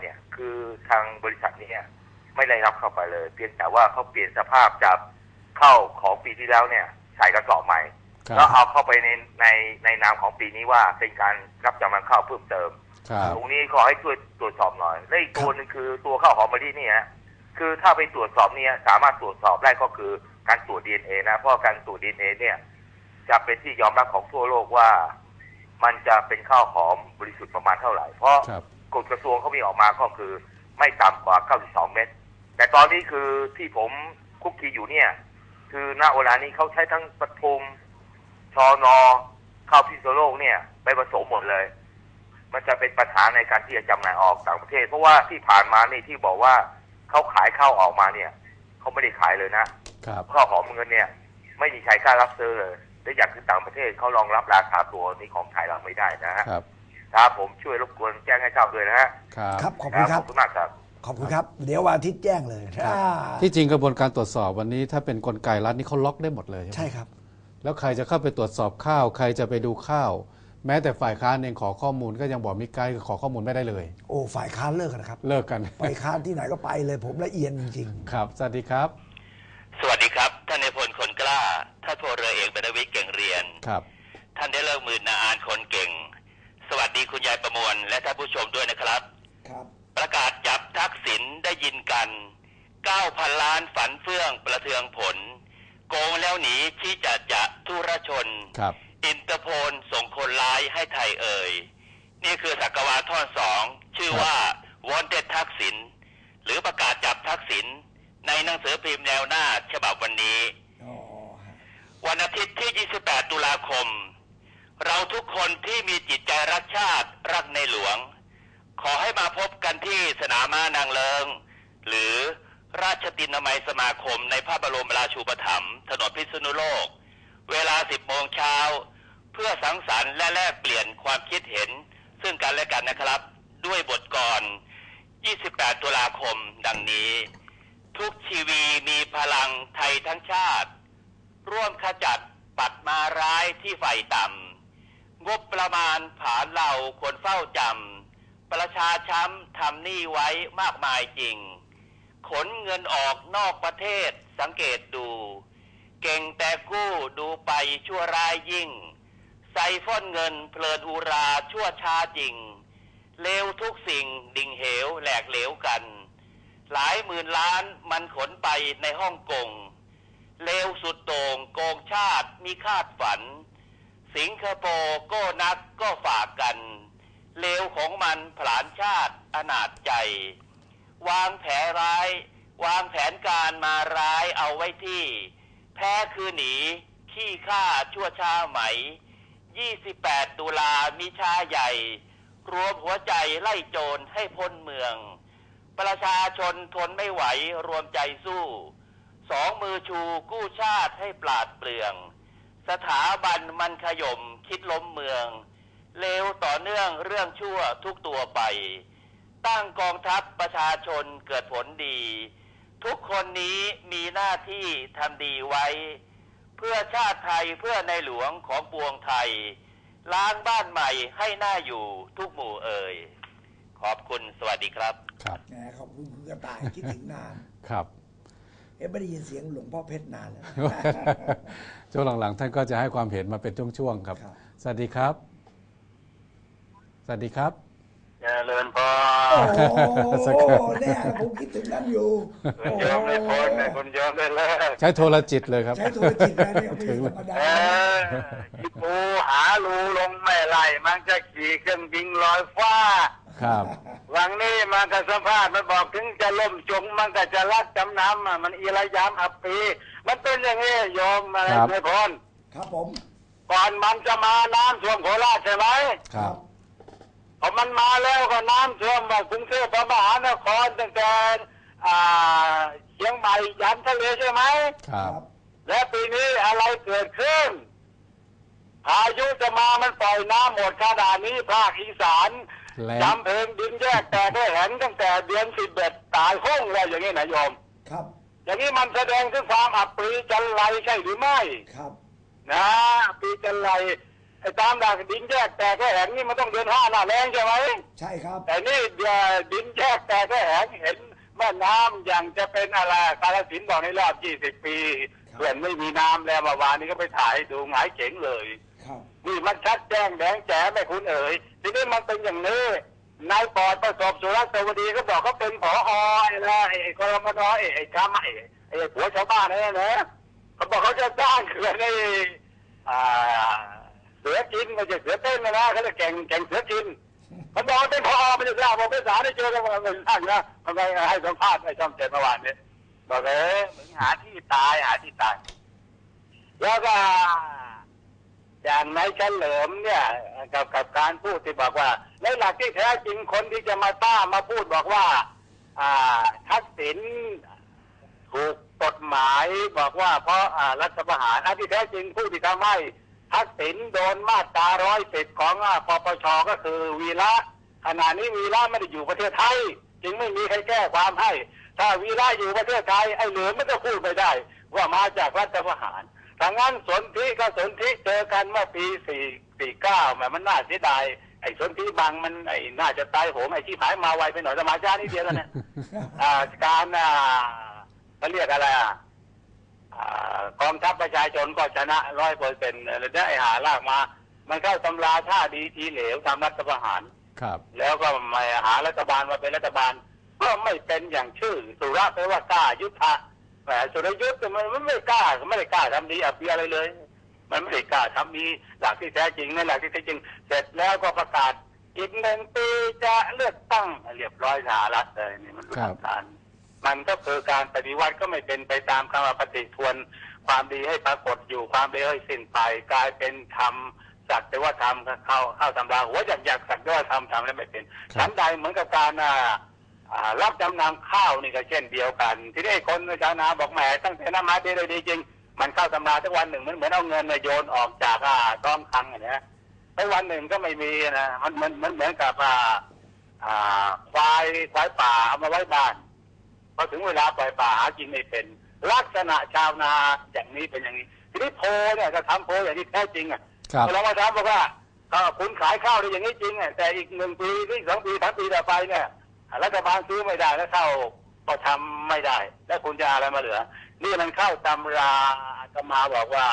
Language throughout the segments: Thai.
เนี่ยคือทางบริษัทเนี้ไม่ได้รับเข้าไปเลย เพียงแต่ว่าเขาเปลี่ยนสภาพจากเข้าของปีที่แล้วเนี่ยใส่กระสอบใหม่ครับแล้วเอาเข้าไปในในในนามของปีนี้ว่าเป็นการรับจำนำข้าวเพิ่มเติมครับตรงนี้ขอให้ช่วยตรวจสอบหน่อยและอีกตัวหนึ่งคือตัวข้าวหอมมะลิเนี่ยคือถ้าไปตรวจสอบเนี่ยสามารถตรวจสอบได้ก็คือการตรวจดีเอนะเพราะการตรวจดีเอเนี่ยจะเป็นที่ยอมรับของทั่วโลกว่า มันจะเป็นข้าวหอมบริสุทธิ์ประมาณเท่าไหร่ เพราะครับ กฎกระทรวงเขามีออกมาก็คือไม่ต่ำกว่า 92 เมตร แต่ตอนนี้คือที่ผมคุกคีอยู่เนี่ย คือณเวลานี้เขาใช้ทั้งปทุมชอนอข้าวพิษณุโลกเนี่ย ไปผสมหมดเลย มันจะเป็นปัญหาในการที่จะจำหน่ายออกต่างประเทศ เพราะว่าที่ผ่านมานี่ที่บอกว่าเขาขายข้าวออกมาเนี่ยเขาไม่ได้ขายเลยนะครับข้าวหอมเงินเนี่ย ไม่มีใครกล้ารับซื้อเลยและอย่างคือต่างประเทศเขารองรับราคาตัวนี้ของไทยเราไม่ได้นะฮะ ครับครับผมช่วยรบกวนแจ้งให้ทราบด้วยนะฮะครับครับ ขอบคุณคขรัอบบคุณมากครับ ขอบคุณครับ เดี๋ยววันอาทิตย์แจ้งเลยครับอ่าที่จริงกระบวนการตรวจสอบวันนี้ถ้าเป็นกลไกรัฐนี่เขาล็อกได้หมดเลยใช่ไหมใช่ครับ แล้วใครจะเข้าไปตรวจสอบข้าว ใครจะไปดูข้าว แม้แต่ฝ่ายค้านเองขอข้อมูลก็ยังบอกมีไกด์ขอข้อมูลไม่ได้เลย โอ้ฝ่ายค้านเลิกกันนะครับ เลิกกัน ไปค้านที่ไหนก็ไปเลยผมละเอียดจริง ครับสวัสดีครับสวัสดีครับ ท่านในายพลคนกล้าท่านพลเรือเอกบรรณวิทย์เก่งเรียน ครับายประมวลและท่านผู้ชมด้วยนะครับๆครับ ประกาศจับทักษิณได้ยินกัน 9,000 ล้านฝันเฟื่องประเทืองผล โกงแล้วหนีชี้จะจะทุรชน ครับ อินเตอร์โพลส่งคนร้ายให้ไทยเอ่ย นี่คือสักวาท่อนสองชื่อว่า Wanted ทักษิณหรือประกาศจับทักษิณในหนังสือพิมพ์แนวหน้าฉบับวันนี้ อ๋อฮะวันอาทิตย์ที่ 28 ตุลาคม เราทุกคนที่มีจิตใจรักชาติรักในหลวง ขอให้มาพบกันที่สนามม้านางเลิง หรือราชตินามัยสมาคมในพระบรมราชูปถัมภ์ถนนพิษณุโลก เวลา 10 โมงเช้า เพื่อสังสรรค์และแลกเปลี่ยนความคิดเห็น ซึ่งกันและกันนะครับ ด้วยบทกร 28 ตุลาคมดังนี้ ทุกชีวีมีพลังไทยทั้งชาติ ร่วมขจัดปัดมาร้ายที่ไฟต่ำ งบประมาณผานเราควรเฝ้าจำประชาช้ำทำหนี้ไว้มากมายจริง ขนเงินออกนอกประเทศสังเกตดู เก่งแต่กู้ดูไปชั่วร้ายยิ่งใส่ฟ้อนเงินเพลินอุราชั่วช้าจริง เลวทุกสิ่งดิ่งเหวแหลกเหลวกัน หลายหมื่นล้านมันขนไปในฮ่องกงเลวสุดโต่งโกงชาติมีคาดฝัน สิงคโปร์ก็นักก็ฝากกันเลวของมันผลานชาติอนาจใจ วางแผนร้าย วางแผนการมาร้ายเอาไว้ที่ แพ้คือหนี ขี้ข้าชั่วช้าไหม 28 ตุลามิชาใหญ่ รวมหัวใจไล่โจรให้พ้นเมือง ประชาชนทนไม่ไหวรวมใจสู้ สองมือชูกู้ชาติให้ปราดเปลือง สถาบันมันขย่มคิดล้มเมือง เลวต่อเนื่องเรื่องชั่วทุกตัวไป ตั้งกองทัพประชาชนเกิดผลดี ทุกคนนี้มีหน้าที่ทำดีไว้ เพื่อชาติไทยเพื่อในหลวงของปวงไทย ล้างบ้านใหม่ให้หน่าอยู่ทุกหมู่เอ่ยขอบคุณสวัสดีครับ ครับแหมขอบคุณคุณกระต่ายคิดถึงนาน ครับเอ๊ะ ไม่ได้ยินเสียงหลวงพ่อเพชรนานแล้วช่วงหลังๆ ท่านก็จะให้ความเห็นมาเป็นช่วงๆครับครับสวัสดีครับ สวัสดีครับเจริญพโอ้รโหเนี่ยผมคิดถึงนั้นอยู่คุณยอมได้พ้นนะคุณยอมได้เลิกใช้โทรจิตเลยครับ ใช้โทรจิตนะเนี่ยไม่ธรรมดาเออที่ปูหารูลงไม่ไหลมันจะขี่เครื่องบินลอยฟ้า ครับวังนี้มันก็สัมภาษณ์มันบอกถึงจะล่มจงมันก็จะรักจำนำอะมันอีระยามอับปีมันเป็นอย่างนี้โยมอะไรครับ ไม่พลครับผม ก่อนมันจะมาน้ำท่วมโคราชใช่ไหมครับ พอมันมาแล้วก็น้ำท่วมมากรุงเทพมหานครตั้งแต่อ่าเชียงใหม่ยันทะเลใช่ไหม ครับ และปีนี้อะไรเกิดขึ้น พายุจะมามันปล่อยน้ำหมดขนาดนี้ภาคอีสานแรงจำเพลงดินแยกแต่ได้เห็นตั้งแต่เดือนสิบเอ็ดตายห้องแล้วอย่างนี้นะโยม ครับ อย่างนี้มันแสดงถึงความอับปรีจันไรใช่หรือไม่ ครับ นะปรีจันไรไอ้ตามดักดินแยกแตกแค่แหงนี่มันต้องเดือนห้าหน้าแรงใช่ไหม ใช่ครับ แต่นี่เดี๋ยวดินแยกแตกแค่แหงเห็นแม่น้ำอย่างจะเป็นอะไรกาลสินธุ์บอกในรอบ20ปีครับ เขื่อนไม่มีน้ำแล้วเมื่อวานนี้ก็ไปถ่ายดูหงายเจ๋งเลยครับ นี่มันชัดแจ้งแดงแจ๋ไม่คุณเอ๋ยทีนี้มันเป็นอย่างนี้นายปอดประสบสุรสวดีก็บอกเขาเป็นผอไอ้ละไอ้ไอ้กรมนไอ้ไอ้กาไอ้ไอ้หัวชาวบ้านนั่นนะเขาบอกเขาจะสร้างเขื่อนในอ่าเสือจินม่ใช่เสือเต้นนะนะเขาจะแก่งแก่งเสือจินเขาบอกว่าเป็นผอม่ใช่สร้างบอกเป็นสารได้เจอกันมาเป็นสร้างนะมันไปให้สัมภาษณ์ในช่องเจ็ดเมื่อวานเนี้บอกเออเหมือหาที่ตายหาที่ตาย แล้วก็ อย่างนายเฉลิมเนี่ยกับกับการพูดที่บอกว่า ในหลักที่แท้จริงคนที่จะมาต้ามาพูดบอกว่า อ่าทักษิณถูกกฎหมายบอกว่าเพราะอ่ารัฐประหารอันที่แท้จริงผู้ที่ทำให้ทักษิณโดนมาตราร้อยสิบของปปชก็คือวีระขณะนี้วีระไม่ได้อยู่ประเทศไทย จึงไม่มีใครแก้ความให้ ถ้าวีระอยู่ประเทศไทยไอ้เหลือมันก็พูดไม่ได้ ว่ามาจากรัฐประหาร ถ้างั้นสนธิก็สนธิเจอกันเมื่อปีสี่สี่เก้าแหมมันน่าเสียดายไอ้สนธิบางมันไอ้น่าจะตายโหงไอ้ที่หายมาไวไปหน่อยสมาชาตินิดเดียวแล้วเนี่ยอ่าการอ่าเขาเรียกอะไรอะอ่ากองทัพประชาชนก็ชนะร้อยเปอร์เซ็นต์ได้หาลากมา มันเข้าตำราท่าดีทีเหลวทำรัฐประหาร ครับ แล้วก็มาหารัฐบาลมาเป็นรัฐบาล ก็ไม่เป็นอย่างชื่อ สุระแปลว่ากล้ายุทธะ แหมสุรยุทธ์มันมันไม่กล้าไม่ได้กล้าทำดีอับปีอะไรเลย มันไม่ได้กล้าทำดีหลักที่แท้จริงนั่นหลักที่แท้จริง เสร็จแล้วก็ประกาศอีกหนึ่งปีจะเลือกตั้งเรียบร้อยสหรัฐเลยนี่มันรู้ครับทางการมันก็คือการปฏิวัติก็ไม่เป็นไปตามคำว่าปฏิทวนความดีให้ปรากฏอยู่ความดีให้สิ้นไปกลายเป็นธรรมสักแต่ว่าทำเข้าเข้าตำราหัวอยากอยากสักแต่ว่าทำทำแล้วไม่เป็นครับฉันใดเหมือนกับการอ่าอ่า รับจำนำข้าวนี่ก็เช่นเดียวกัน ที่ได้คนชาวนาบอกแหมตั้งแต่น้ำมาดีเลยดีจริง มันเข้าตำราทุกวันหนึ่งมันเหมือนเอาเงินมาโยนออกจากอ่าต้อมคลังอย่างเนี้ยแต่วันหนึ่งก็ไม่มีนะมันมันมันเหมือนกับอ่าอ่าควายควายป่าเอามาไว้บ้านพอถึงเวลาปล่อยป่าหากินไม่เป็น ลักษณะชาวนาอย่างนี้เป็นอย่างนี้ ทีนี้โพเนี่ยจะทำโพอย่างที่แท้จริงอะครับเรามาถามบอกว่าถ้าคุณขายข้าวได้อย่างนี้จริงอะแต่อีกหนึ่งปีหรืออีกสองปีสามปีต่อไปเนี่ย รัฐบาลซื้อไม่ได้แล้วเข้าก็ทำไม่ได้ แล้วคุณจะอะไรมาเหลือ นี่มันเข้าตำราอาตมาบอกว่า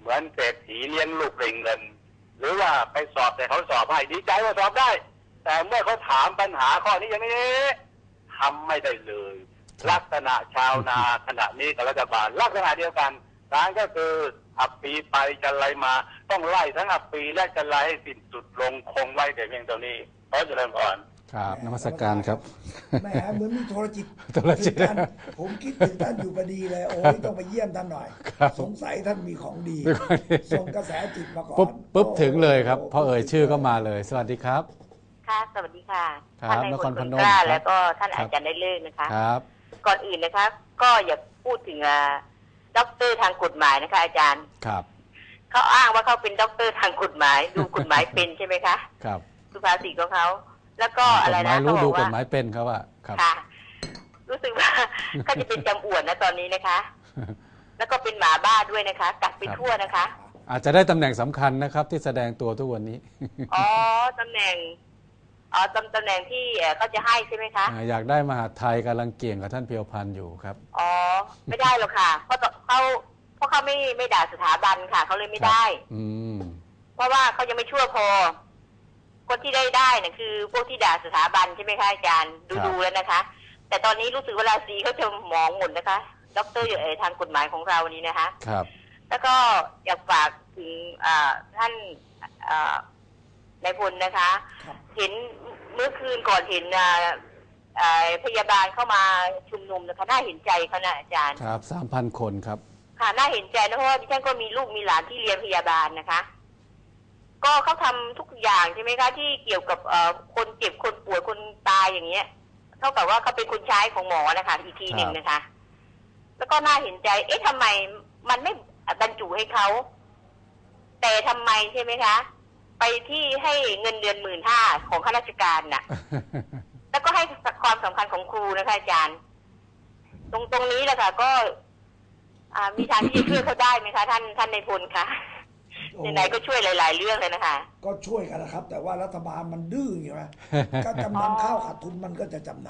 เหมือนเศรษฐีเลี้ยงลูกเริงเงิน หรือว่าไปสอบแต่เขาสอบให้ดีใจว่าสอบได้ แต่เมื่อเขาถามปัญหาข้อนี้อย่างนี้ทำไม่ได้เลย ลักษณะชาวนาขณะนี้กับรัฐบาลลักษณะเดียวกันทางก็คืออับปีไปจะไรมา ต้องไล่ทั้งอับปีและจะไล่ให้สิ้นสุดลงคงไว้แต่เพียงเท่านี้ขอเจริญพร ครับนมัสการครับแหมเหมือนมีโทรจิตโทรจิตถึงท่านผมคิดถึงท่านอยู่พอดีเลย โอ้ยต้องไปเยี่ยมท่านหน่อยครับสงสัยท่านมีของดีมีของดีส่งกระแสจิตมาก่อนปุ๊บปุ๊บโอ้ถึงเลยครับโพอเอ่ยชื่อก็มาเลย สวัสดีครับ ค่ะ สวัสดีค่ะครับท่านในนคพรลพคุนณมกล้าครับแล้วก็ท่านครับอาจารย์ได้เลิกนะคะครับ ก่อนอื่นนะคะก็อยากพูดถึงอ่าด็อกเตอร์ทางกฎหมายนะคะ อาจารย์ครับเขาอ้างว่าเขาเป็นด็อกเตอร์ทางกฎหมาย ดูกฎหมายเป็นใช่ไหมคะ ครับสุภาษิตของเขา แล้วก็กอะไรฎหมานะยเขารู้บดูอกกฎว่าหมายเป็นเขาว่าครับค่ะ รู้สึกว่าเขาจะเป็นจำอวดนะตอนนี้นะคะ แล้วก็เป็นหมาบ้าด้วยนะคะ กัดไปครับทั่วนะคะ อาจจะได้ตำแหน่งสำคัญนะครับ ที่แสดงตัวทุกวันนี้อ๋อตำแหน่งอ๋อตำตำแหน่งที่เอ่อเขาจะให้ใช่ไหมคะอ่าอยากได้มหาดไทยกำลังเกี่ยงกับท่านเพียวพันธ์อยู่ครับอ๋อไม่ได้หรอกค่ะ เพราะตเขาเพราะเขาไม่ไม่ด่าสถาบันค่ะเขาเลยไม่ได้ อืมเพราะว่าเขายังไม่ชั่วพอ คนที่ได้ได้เนี่ยคือพวกที่ด่าสถาบันใช่ไหมคะอาจารย์ดูครับดูแล้วนะคะ แต่ตอนนี้รู้สึกว่าราศีเขาจะมองหมดนะคะดอกเตอรเออทางกฎหมายของเรานี้นะคะ ครับ แล้วก็อยากฝากถึงอ่าท่านอ่านายพลนะคะครับเห็นเมื่อคืนก่อนเห็นอ่าอ่าพยาบาลเข้ามาชุมนุมนะคะน่าเห็นใจเขานะอาจารย์ ครับสามพันคนครับ ค่ะน่าเห็นใจนะเพราะว่าดิฉันก็มีลูกมีหลานที่เรียนพยาบาลนะคะ ก็เขาทำทุกอย่างใช่ไหมคะ ที่เกี่ยวกับเอ่อคนเจ็บคนป่วยคนตายอย่างเงี้ย เท่ากับว่าเขาเป็นคนใช้ของหมอนะคะอีกทีหนึ่งนะคะ แล้วก็น่าเห็นใจ เอ๊ะทำไมมันไม่บรรจุให้เขา แต่ทำไมใช่ไหมคะ ไปที่ให้เงินเดือนหมื่นห้าของข้าราชการน่ะ แล้วก็ให้ความสำคัญของครูนะคะอาจารย์ ตรงตรงนี้แหละค่ะก็อ่ามีทางที่จะช่วยเขาได้ไหมคะ ท่านท่านในายพลคะโอ้ ไหนๆก็ช่วยหลาย ๆ เรื่องเลยนะคะ ก็ช่วยกันนะครับ แต่ว่ารัฐบาลมันดื้ออยู่ไหมก็จำนำข้าวขาดทุนมันก็จะจำนำ